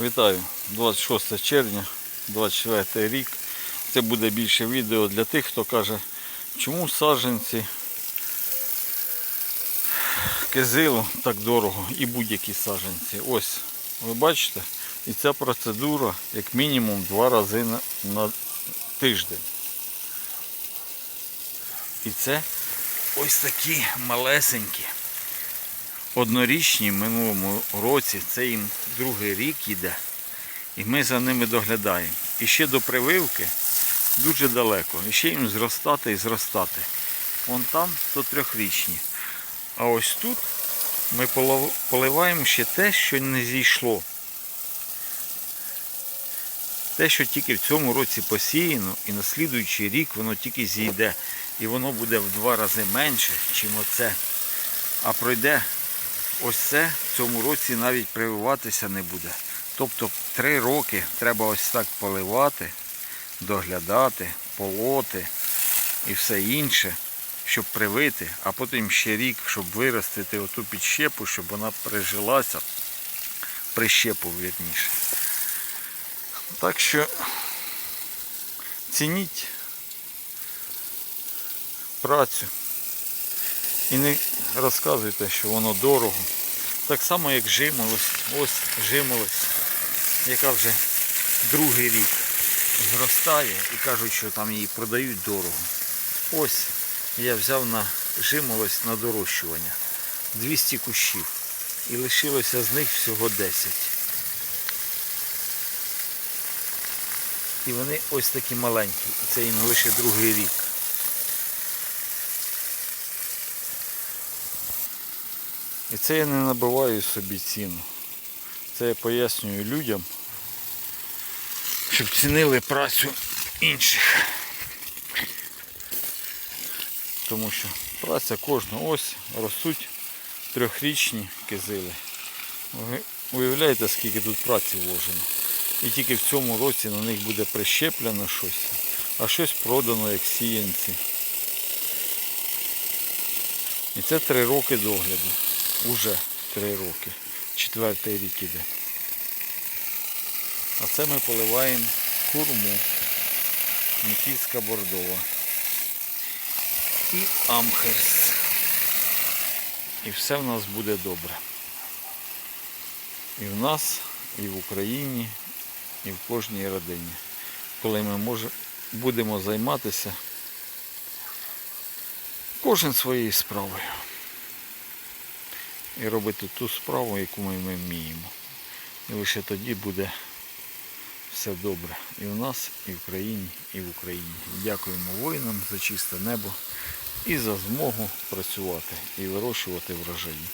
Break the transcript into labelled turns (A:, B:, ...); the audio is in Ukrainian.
A: Вітаю, 26 червня, 24 рік. Це буде більше відео для тих, хто каже, чому саджанці кизилу так дорого і будь-які саджанці. Ось, ви бачите, і ця процедура як мінімум два рази на, на тиждень. І це ось такі малесенькі. Однорічні в минулому році, це їм другий рік йде, і ми за ними доглядаємо. І ще до прививки дуже далеко. І ще їм зростати і зростати. Вон там то трьохрічні. А ось тут ми поливаємо ще те, що не зійшло. Те, що тільки в цьому році посіяно, і на слідуючий рік воно тільки зійде. І воно буде в два рази менше, ніж оце. А пройде ось це в цьому році навіть прививатися не буде. Тобто три роки треба ось так поливати, доглядати, полоти і все інше, щоб привити, а потім ще рік, щоб виростити оту підщепу, щоб вона прижилася, прищепу вірніше. Так що цініть працю. І не розказуйте, що воно дорого. Так само, як жимолость. Ось жимолость, яка вже другий рік зростає і кажуть, що там її продають дорого. Ось я взяв на жимолость на дорощування 200 кущів. І лишилося з них всього 10. І вони ось такі маленькі. І це їм лише другий рік. І це я не набиваю собі ціну. Це я пояснюю людям, щоб цінили працю інших. Тому що праця кожного ось ростуть трьохрічні кизили. Ви уявляєте, скільки тут праці вложено. І тільки в цьому році на них буде прищеплено щось, а щось продано як сіянці. І це три роки догляду. Уже три роки. Четвертий рік іде. А це ми поливаємо хурму. Нікітська бордова. І амхерс. І все в нас буде добре. І в нас, і в Україні, і в кожній родині. Коли ми може, будемо займатися кожен своєю справою і робити ту справу, яку ми, вміємо. І лише тоді буде все добре. І в нас, і в країні, і в Україні. Дякуємо воїнам за чисте небо і за змогу працювати і вирощувати врожаї.